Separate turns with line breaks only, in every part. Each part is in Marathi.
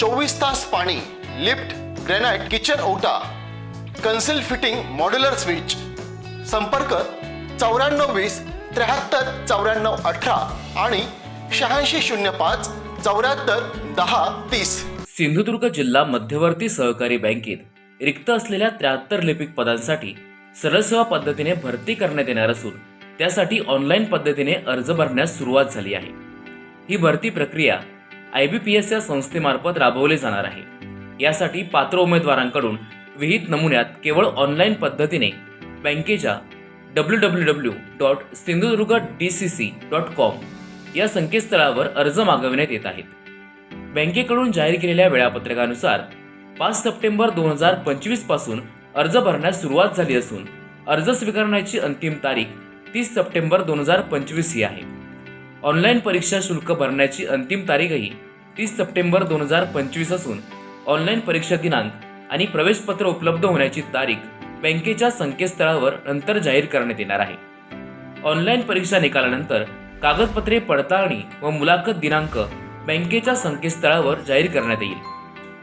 चोवीस तास पाणी लिफ्ट ग्रेनाइट किचन ओटा कन्सिल फिटिंग मॉड्युलर स्विच. संपर्क चौऱ्याण्णव वीस त्र्याहत्तर चौऱ्याण्णव अठरा आणि शहाऐंशी शून्य पाच चौऱ्याहत्तर दहा तीस.
सिंधुदुर्ग जिल्हा मध्यवर्ती सहकारी बँकेत रिक्त असलेल्या त्र्याहत्तर लिपिक पदांसाठी सरळ सेवा पद्धतीने भरती करण्यात येणार असून त्यासाठी ऑनलाईन पद्धतीने अर्ज भरण्यास सुरुवात झाली आहे. ही भरती प्रक्रिया आय बी पी एस या संस्थेमार्फत राबवले जाणार आहे. यासाठी पात्र उमेदवारांकडून विहित नमुन्यात केवळ ऑनलाईन पद्धतीने बँकेच्या W W W dot Sindhudurg D C C dot com या संकेतस्थळावर अर्ज मागविण्यात येत आहेत. बँकेकडून जाहीर केलेल्या वेळापत्रकानुसार पाच सप्टेंबर दोन हजार पंचवीसपासून अर्ज भरण्यास सुरुवात झाली असून अर्ज स्वीकारण्याची अंतिम तारीख तीस सप्टेंबर दोन हजार पंचवीस ही आहे. ऑनलाईन परीक्षा शुल्क भरण्याची अंतिम तारीखही तीस सप्टेंबर दोन हजार पंचवीस असून ऑनलाईन परीक्षा दिनांक आणि प्रवेशपत्र उपलब्ध होण्याची तारीख बँकेच्या संकेतस्थळावर नंतर जाहीर करण्यात येणार आहे. ऑनलाईन परीक्षा निकालानंतर कागदपत्रे पडताळणी व मुलाखत दिनांक बँकेच्या संकेतस्थळावर जाहीर करण्यात येईल.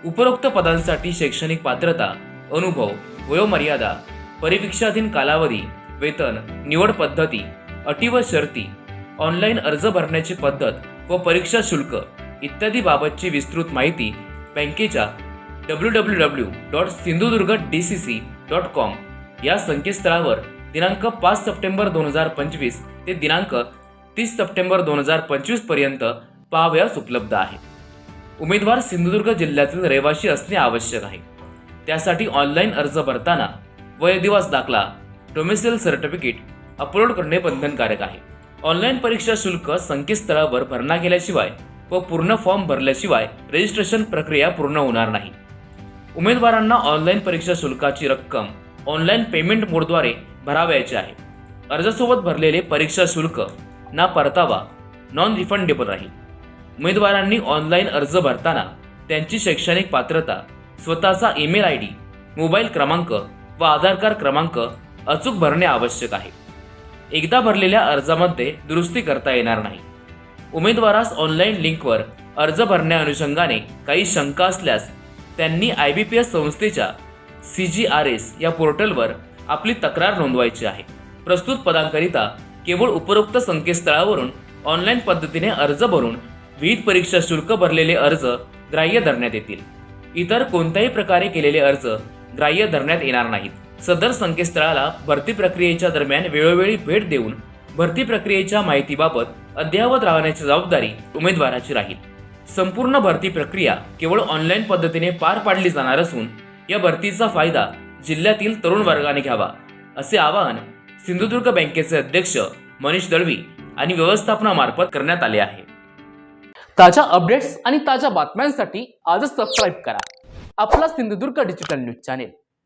उपरोक्त पदांसाठी शैक्षणिक पात्रता अनुभव वयोमर्यादा परिवीक्षाधीन कालावधी वेतन निवड पद्धती अटी व शर्ती ऑनलाईन अर्ज भरण्याची पद्धत व परीक्षा शुल्क इत्यादी बाबतची विस्तृत माहिती बँकेच्या W W W dot Sindhudurg D C C dot com या संकेतस्थळावर दिनांक पाच सप्टेंबर दोन हजार पंचवीस ते दिनांक तीस सप्टेंबर दोन हजार पंचवीसपर्यंत पाहावयास उपलब्ध आहे. उमेदवार सिंधुदुर्ग जिल्ह्यातील रहिवासी असणे आवश्यक आहे. त्यासाठी ऑनलाईन अर्ज भरताना वयदिवास दाखला डोमेसिल सर्टिफिकेट अपलोड करणे बंधनकारक आहे. ऑनलाईन परीक्षा शुल्क संकेतस्थळावर भरणा केल्याशिवाय व पूर्ण फॉर्म भरल्याशिवाय रजिस्ट्रेशन प्रक्रिया पूर्ण होणार नाही. उमेदवारांना ऑनलाईन परीक्षा शुल्काची रक्कम ऑनलाईन पेमेंट मोडद्वारे भरावयाची आहे. अर्जासोबत भरलेले परीक्षा शुल्क ना परतावा नॉन रिफंडेबल राहील. उमेदवारांनी ऑनलाईन अर्ज भरताना त्यांची शैक्षणिक पात्रता स्वतःचा ईमेल आय डी मोबाईल क्रमांक व आधार कार्ड क्रमांक अचूक भरणे आवश्यक आहे. एकदा भरलेल्या अर्जामध्ये दुरुस्ती करता येणार नाही. उमेदवारास ऑनलाईन लिंकवर अर्ज भरण्या अनुषंगाने काही शंका असल्यास त्यांनी आय बी पी एस संस्थेच्या सी जी आर एस या पोर्टलवर आपली तक्रार नोंदवायची आहे. प्रस्तुत पदांकरिता केवळ उपरोक्त संकेतस्थळावरून ऑनलाईन पद्धतीने अर्ज भरून विविध परीक्षा शुल्क भरलेले अर्ज ग्राह्य धरण्यात येतील. इतर कोणत्याही प्रकारे केलेले अर्ज ग्राह्य धरण्यात येणार नाहीत. सदर संकेतस्थळाला भरती प्रक्रियेच्या दरम्यान वेळोवेळी भेट देऊन भरती प्रक्रियेच्या माहितीबाबत अद्ययावत राहण्याची जबाबदारी उमेदवाराची राहील. संपूर्ण भरती प्रक्रिया केवळ ऑनलाईन पद्धतीने पार पाडली जाणार असून या भरतीचा फायदा जिल्ह्यातील तरुण वर्गाने घ्यावा असे आवाहन सिंधुदुर्ग बँकेचे अध्यक्ष मनीष दळवी आणि व्यवस्थापनामार्फत करण्यात आले आहे.
ताज्या अपडेट्स आणि ताज्या बातम्यांसाठी आजच सबस्क्राईब करा. आपला Sindhudurg digital news channel